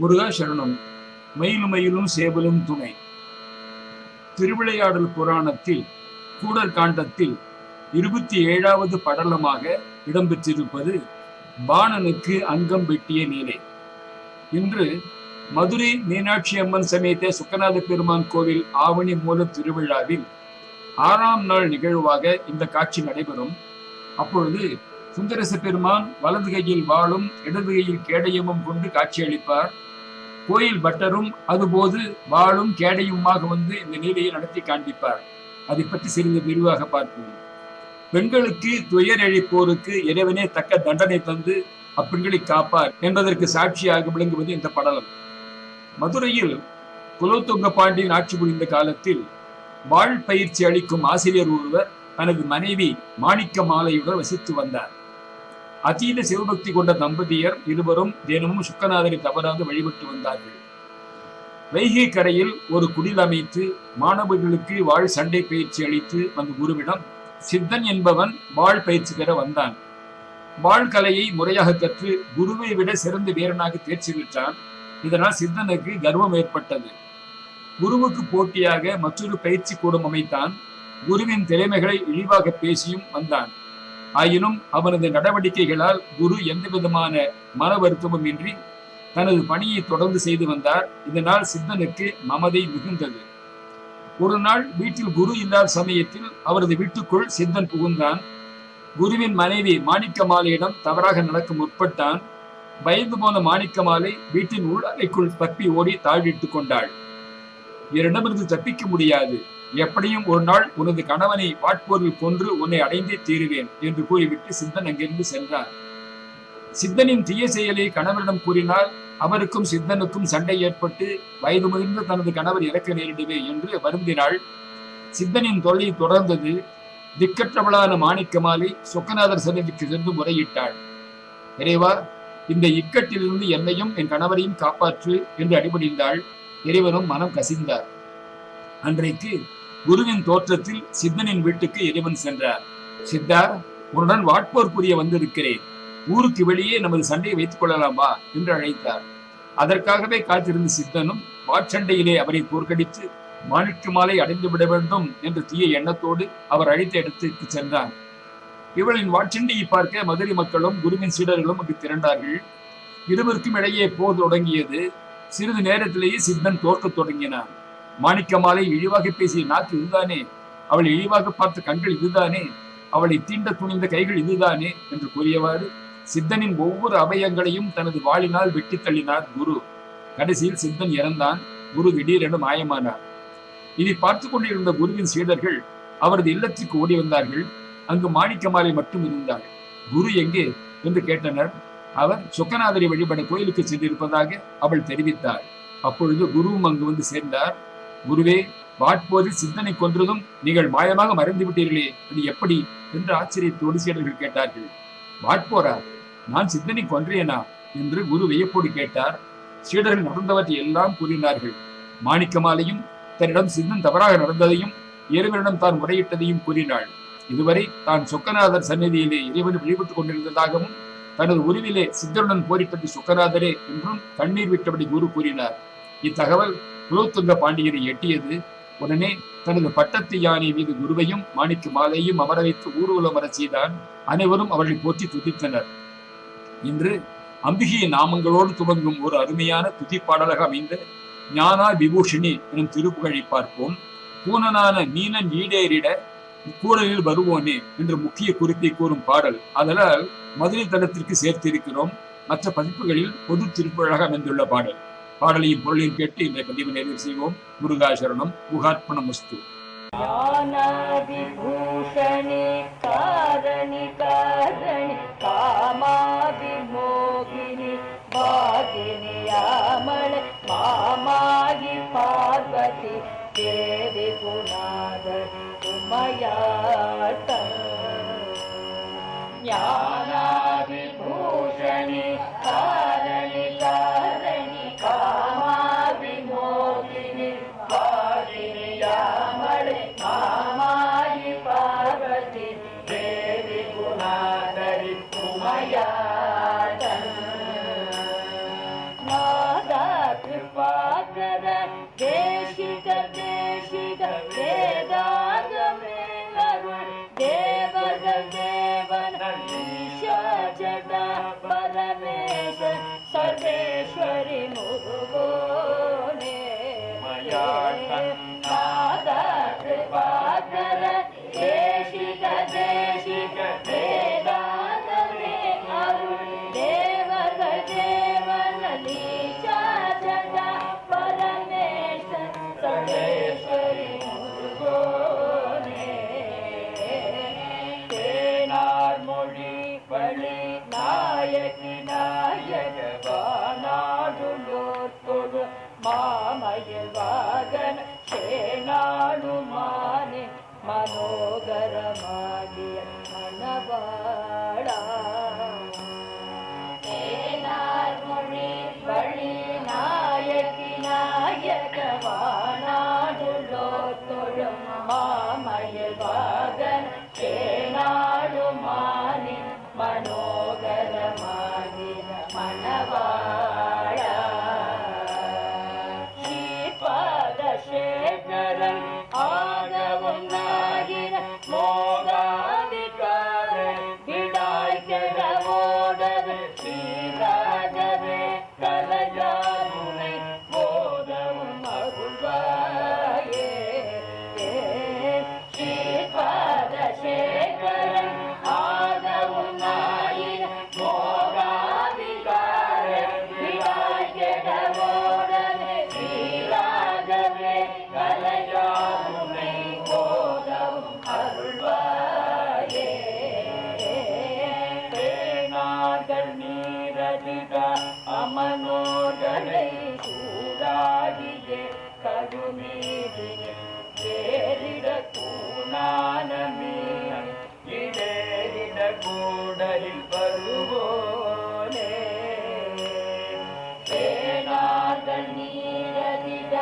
முருகா சரணம். மயிலும் மயிலும் சேவலும் துணை. திருவிளையாடல் புராணத்தில் கூடல் காண்டத்தில் இருபத்தி ஏழாவது படலமாக இடம்பெற்றிருப்பது பாணனுக்கு அங்கம் வெட்டிய நீலை இன்று மதுரை மீனாட்சி அம்மன் சமேத சுக்கநாத பெருமான் கோவில் ஆவணி மூல திருவிழாவில் ஆறாம் நாள் நிகழ்வாக இந்த காட்சி நடைபெறும். அப்பொழுது சுந்தரச பெருமான் வலது கையில் வாளும் இடது கையில் கேடயமும் கொண்டு காட்சியளிப்பார். கோயில் பட்டரும் அதுபோது வாளும் கேடையுமாக வந்து இந்த நீலையை நடத்தி காண்பிப்பார். அதை பற்றி சிறிது விரிவாக பார்ப்போம். பெண்களுக்கு துயர் அழிப்போருக்கு இறைவனே தக்க தண்டனை தந்து அப்பெண்களை காப்பார் என்பதற்கு சாட்சியாக விளங்குவது இந்த படலம். மதுரையில் குலோத்துங்க பாண்டியன் ஆட்சி புரிந்த காலத்தில் வாழ் பயிற்சி அளிக்கும் ஆசிரியர் ஒருவர் தனது மனைவி மாணிக்க மாலையுடன் வசித்து வந்தார். அதீத சிவபக்தி கொண்ட தம்பதியர் இருவரும் தினமும் சுக்கநாதரை தவறாது வழிபட்டு வந்தார்கள். வைகை கரையில் ஒரு குடில் அமைத்து மாணவர்களுக்கு வாழ் சண்டை பயிற்சி அளித்து வந்த குருவிடம் சித்தன் என்பவன் வாழ் பயிற்சி பெற வந்தான். வாழ் கலையை முறையாக கற்று குருவை விட சிறந்த வீரனாக தேர்ச்சி பெற்றான். இதனால் சித்தனுக்கு கர்வம் ஏற்பட்டது. குருவுக்கு போட்டியாக மற்றொரு பயிற்சி கூடம் அமைத்தான். குருவின் திறமைகளை இழிவாக பேசியும் வந்தான். ஆயினும் அவனது நடவடிக்கைகளால் குரு எந்த விதமான மன வருத்தமும் இன்றி தனது பணியை தொடர்ந்து செய்து வந்தார். இதனால் சித்தனுக்கு மமதை மிகுந்தது. ஒரு நாள் வீட்டில் குரு இல்லாத சமயத்தில் அவரது வீட்டுக்குள் சித்தன் புகுந்தான். குருவின் மனைவி மாணிக்க மாலையிடம் தவறாக நடக்க முற்பட்டான். பயந்து போன மாணிக்க மாலை வீட்டின் உள் அறைக்குள் தப்பி ஓடி தாழ்விட்டுக் கொண்டாள். என்னிடமிருந்து தப்பிக்க முடியாது. எப்படியும் ஒரு நாள் உனது கணவனை வாட்போரில் கொன்று உன்னை அடைந்தே தீருவேன் என்று கூறிவிட்டு சித்தன் அங்கிருந்து சென்றார் சித்தனின் தீய செயலை கணவரிடம் கூறினால் அவருக்கும் சித்தனுக்கும் சண்டை ஏற்பட்டு வயது முதிர்ந்த தனது கணவர் இறக்க நேரிடுவே என்று வருந்தினாள். சித்தனின் தொல்லை தொடர்ந்தது திக்கற்றவளான மாணிக்கமாலை சொக்கநாதர் சன்னதிக்கு சென்று முறையிட்டாள். இறைவா இந்த இக்கட்டிலிருந்து என்னையும் என் கணவரையும் காப்பாற்று என்று அடிபடிந்தாள் இறைவனும் மனம் கசிந்தார். அன்றைக்கு குருவின் தோற்றத்தில் சித்தனின் வீட்டுக்கு இறைவன் சென்றார். சித்தா உன்னுடன் வாட்போர் புரிய வந்திருக்கிறேன். ஊருக்கு வெளியே நமது சண்டையை வைத்துக் கொள்ளலாமா என்று அழைத்தார். அதற்காகவே காத்திருந்த சித்தனும் வாட்சண்டையிலே அவரை தோற்கடித்து மாணிக்கு மாலை அடைந்து விட வேண்டும் என்ற தீய எண்ணத்தோடு அவர் அழைத்த இடத்திற்கு சென்றார் இவளின் வாட்சண்டையை பார்க்க மதுரை மக்களும் குருவின் சீடர்களும் அங்கு திரண்டார்கள். இருவருக்கும் இடையே போர் தொடங்கியது. சிறிது நேரத்திலேயே சித்தன் தோற்கத் தொடங்கினான். மாணிக்கமாலை இழிவாக பேசிய நாக்கு இதுதானே? அவளை இழிவாக பார்த்த கண்கள் இதுதானே? அவளை தீண்ட துணிந்த கைகள் இதுதானே? என்று கூறியவாறு சித்தனின் ஒவ்வொரு அபயங்களையும் தனது வாளினால் வெட்டி தள்ளினார் குரு. கடைசியில் சித்தன் இறந்தான். குரு திடீரென மாயமானார். இதை பார்த்து கொண்டிருந்த குருவின் சீடர்கள் அவரது இல்லத்திற்கு ஓடி வந்தார்கள். அங்கு மாணிக்கமாலை மட்டும் இருந்தார் குரு எங்கே? என்று கேட்டனர். அவர் சொக்கநாதரை வழிபட கோயிலுக்கு சென்றிருப்பதாக அவள் தெரிவித்தார் அப்பொழுது குருவும் அங்கு வந்து சேர்ந்தார். குருவே வாட்போரில் சிந்தனை கொன்றதும் நீங்கள் மாயமாக மறைந்து விட்டீர்களே அது எப்படி? என்று ஆச்சரியத்தோடு சீடர்கள் கேட்டார்கள். வாட்போரா நான் சித்தனை கொன்றேனா? என்று குரு வியப்போடு கேட்டார். சீடர்கள் நடந்தவற்றை எல்லாம் கூறினார்கள். மாணிக்கமாலையும் தன்னிடம் சிந்தன் தவறாக நடந்ததையும் இறைவனிடம் தான் முறையிட்டதையும் கூறினாள். இதுவரை தான் சொக்கநாதர் சந்நிதியிலே இறைவன் வழிபட்டுக் கொண்டிருந்ததாகவும் தனது உருவிலே சித்தனுடன் போரிட்டது சொக்கநாதரே என்றும் கண்ணீர் விட்டபடி குரு கூறினார். இத்தகவல் குலோத்துங்க பாண்டியரை எட்டியது. உடனே தனது பட்டத்து யானை மீது குருவையும் மாணிக்கு மாலையும் அமர வைத்து ஊர்வலம் வர செய்தான். அனைவரும் அவளை போற்றி துதித்தனர். இன்று அம்பிகையின் நாமங்களோடு துவங்கும் ஒரு அருமையான துதிப்பாடலாக அமைந்த ஞானா விபூஷினி எனும் திருப்புகழை பார்ப்போம். பூனனான மீனன் ஈடேறிட கூடலில் வருவோனே என்று முக்கிய குறிப்பை கூறும் பாடல். அதனால் மதுரை தளத்திற்கு சேர்த்திருக்கிறோம். மற்ற பதிப்புகளில் பொது திருப்புகழாக அமைந்துள்ள பாடல். பாடலை பொருளில் கேட்டு இன்றைய பதிவு நிறைவு செய்வோம். முருகாசரணம் குகாத்மன முஸ்து ஞானாதிபூஷணி காரணி காரணி காமாதிமோகினி பாகினியாமண மாமாகி பார்வதி தேவி குணாத உமையாட்டம் ஞான Maya. சேனாடுமானே மனோகரமாகிய மணவாளா கூடலில் வருவோனே. பேனார்கள் அமனோகளை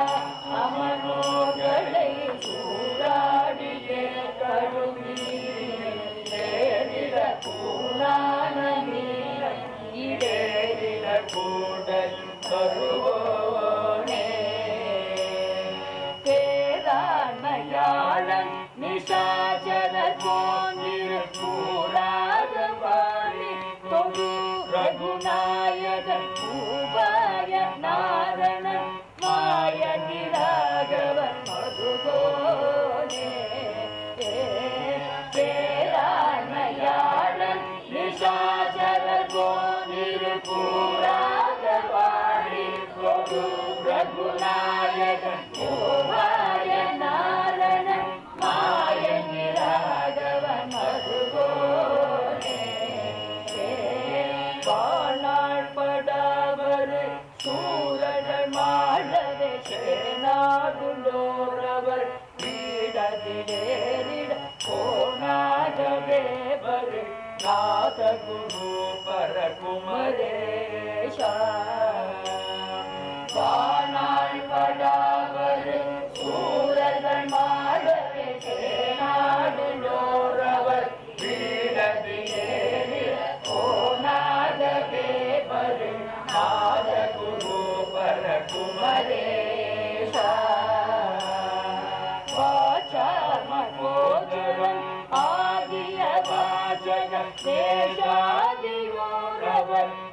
அமனோர்களை சூடாடியே கடுமீதில் ஏறிட கூணானமே இடேறிட கூடலில் வருவோனே. பேராண்மையாளன் நிஷாச்சர போனிரு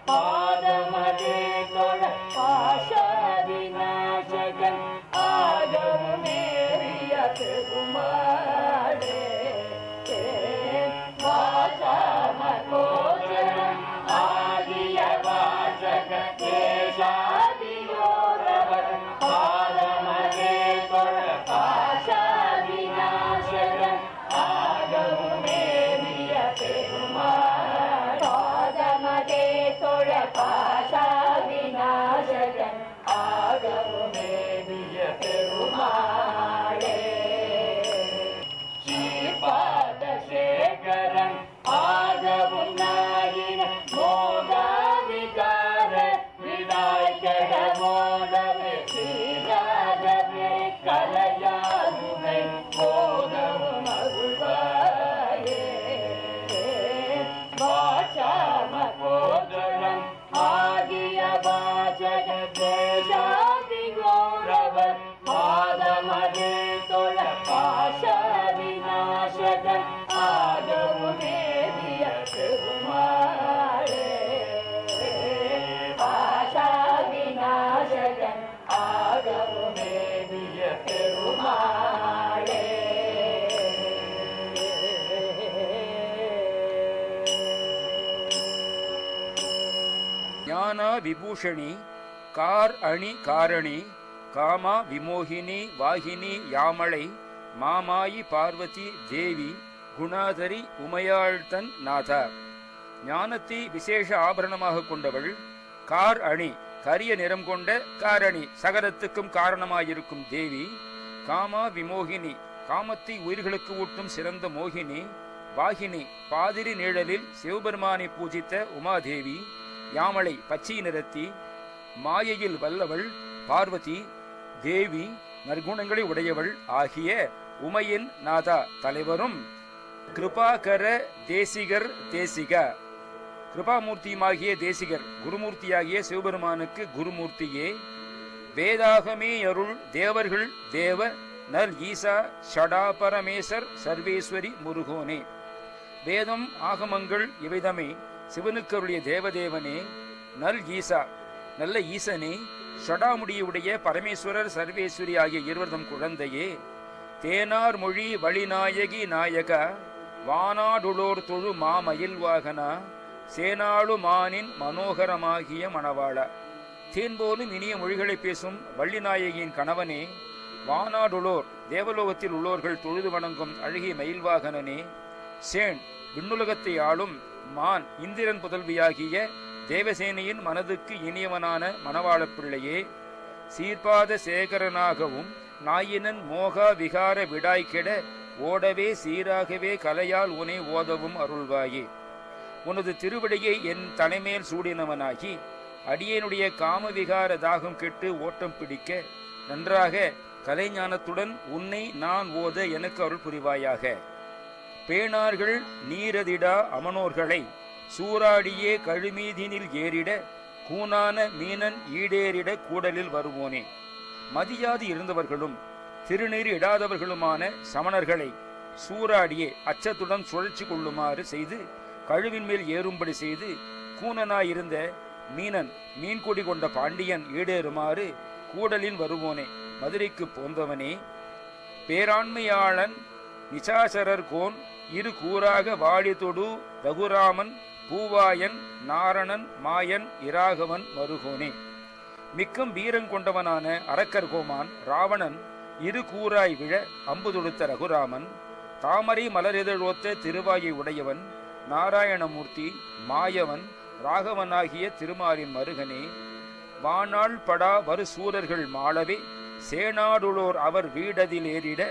ปอ पाशा विनाशकम् आगमो ஞான விபூஷணி கார் அணி காரணி காமா விமோகினி வாகினி யாமளை மாமாயி பார்வதி தேவி குணாதரி உமையாழ்தன் நாதா. ஞானத்தை விசேஷ ஆபரணமாக கொண்டவள் கார் அணி கரிய நிறம் கொண்ட காரணி சகலத்துக்கும் காரணமாயிருக்கும் தேவி காமா விமோகினி காமத்தை உயிர்களுக்கு ஊட்டும் சிறந்த மோகினி வாகினி பாதிரி நிழலில் சிவபெருமானை பூஜித்த உமாதேவி யாமளை பச்சை நிறத்தி மாயையில் வல்லவள் பார்வதி தேவி நற்குணங்களை உடையவள் ஆகிய உமையின் நாதா தலைவரும் கிருபாகர தேசிகர் தேசிகா. கிருபாமூர்த்தியுமாகிய தேசிகர் குருமூர்த்தியாகிய சிவபெருமானுக்கு குருமூர்த்தியே. வேதாகமே அருள் தேவர்கள் தேவ நல் ஈசா ஷடா பரமேசர் சர்வேஸ்வரி முருகோனே. வேதம் ஆகமங்கள் இவைதமே. சிவனுக்கருடைய தேவதேவனே நல் ஈசா நல்ல ஈசனே ஷடாமுடியுடைய பரமேஸ்வரர் சர்வேஸ்வரி ஆகிய இருவர்தம் குழந்தையே தேனார் மொழி வழிநாயகி நாயக வானாடுளோர் தொழு மாமயில் வாகனா சேனாளு மானின் மனோகரமாகிய மணவாளா. தேன் போலும் இனிய மொழிகளை பேசும் வள்ளிநாயகியின் கணவனே வானாடுளோர் தேவலோகத்தில் உள்ளோர்கள் தொழுது வணங்கும் அழகிய மயில்வாகனனே சேன் விண்ணுலகத்தை ஆளும் மான் இந்திரன் புதல்வியாகிய தேவசேனையின் மனதுக்கு இனியவனான மணவாளப் பிள்ளையே சீர்பாத சேகரனாகவும் நாயினன் மோகா விகார விடாய்கெட ஓடவே சீராகவே கலையால் உனை ஓதவும் அருள்வாயே. உனது திருவிடையை என் தலைமேல் சூடினவனாகி அடியேனுடைய காமவிகார தாகம் கெட்டு ஓட்டம் பிடிக்க நன்றாக கலைஞானத்துடன் உன்னை நான் ஓத எனக்கு அருள் புரிவாயாக பேணார்கள் நீரதிடா அமனோர்களை. சூறாடியே கழுமீதினில் ஏறிட கூனான மீனன் ஈடேறிட கூடலில் வருவோனே. மதியாது இருந்தவர்களும் திருநீர் இடாதவர்களுமான சமணர்களை சூறாடியே அச்சத்துடன் சுழற்சி கொள்ளுமாறு செய்து கழுவின் மேல் ஏறும்படி செய்து கூனனாயிருந்த மீனன் மீன்கொடி கொண்ட பாண்டியன் ஈடேறுமாறு கூடலில் வருவோனே. மதுரைக்கு போந்தவனே பேராண்மையாளன் நிசாசரர் கோன் இரு கூறாக வாழிதொடு ரகுராமன் பூவாயன் நாரணன் மாயன் இராகவன் மருகோனே மிக்கம் வீரம் கொண்டவனான அரக்கர் கோமான் ராவணன் இரு கூறாய் விழ அம்பு தொடுத்த ரகுராமன் தாமரை மலரெதழோத்த திருவாயை உடையவன் நாராயணமூர்த்தி மாயவன் ராகவனாகிய திருமாலின் மருகனே. வானாள் படா வரு சூரர்கள் மாளவே சேனாடுளோர் அவர் வீடதிலேறிட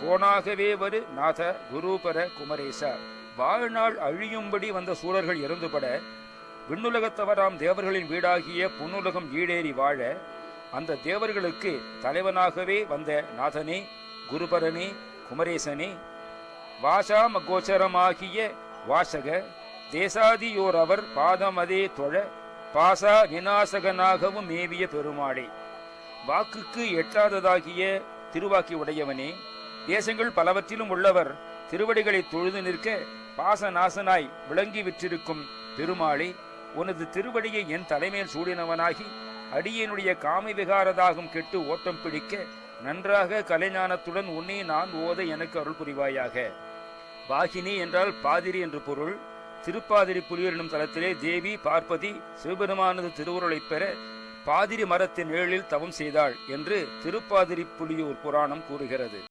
கோணாகவே வரு நாத குருபர குமரேசா. வாழ்நாள் அழியும்படி வந்த சூழர்கள் இறந்துபட விண்ணுலகத்தவராம் தேவர்களின் வீடாகிய புன்னுலகம் ஈடேறி வாழ அந்த தேவர்களுக்கு தலைவனாகவே வந்த நாதனே குருபரனே குமரேசனே வாசாம கோச்சரமாகிய வாசக தேசாதியோர் அவர் பாதமதே தொழ பாசா விநாசகனாகவும் மேவிய பெருமாளே. வாக்குக்கு எட்டாததாகிய திருவாக்கி உடையவனே தேசங்கள் பலவற்றிலும் உள்ளவர் திருவடிகளை தொழுது நிற்க பாசநாசனாய் விளங்கி விற்றிருக்கும் பெருமாளே உனது திருவடியை என் தலைமையில் சூடினவனாகி அடியனுடைய காமை விகாரதாகும் கெட்டு ஓட்டம் பிடிக்க நன்றாக கலைஞானத்துடன் உன்னை நான் ஓத எனக்கு அருள் புரிவாயாக. வாகினி என்றால் பாதிரி என்று பொருள். திருப்பாதிரி புலியூர் என்னும் தலத்திலே தேவி பார்ப்பதி சிவபெருமானது திருவுருளைப் பெற பாதிரி மரத்தின் நிழலில் தவம் செய்தாள் என்று திருப்பாதிரி புலியூர் புராணம் கூறுகிறது.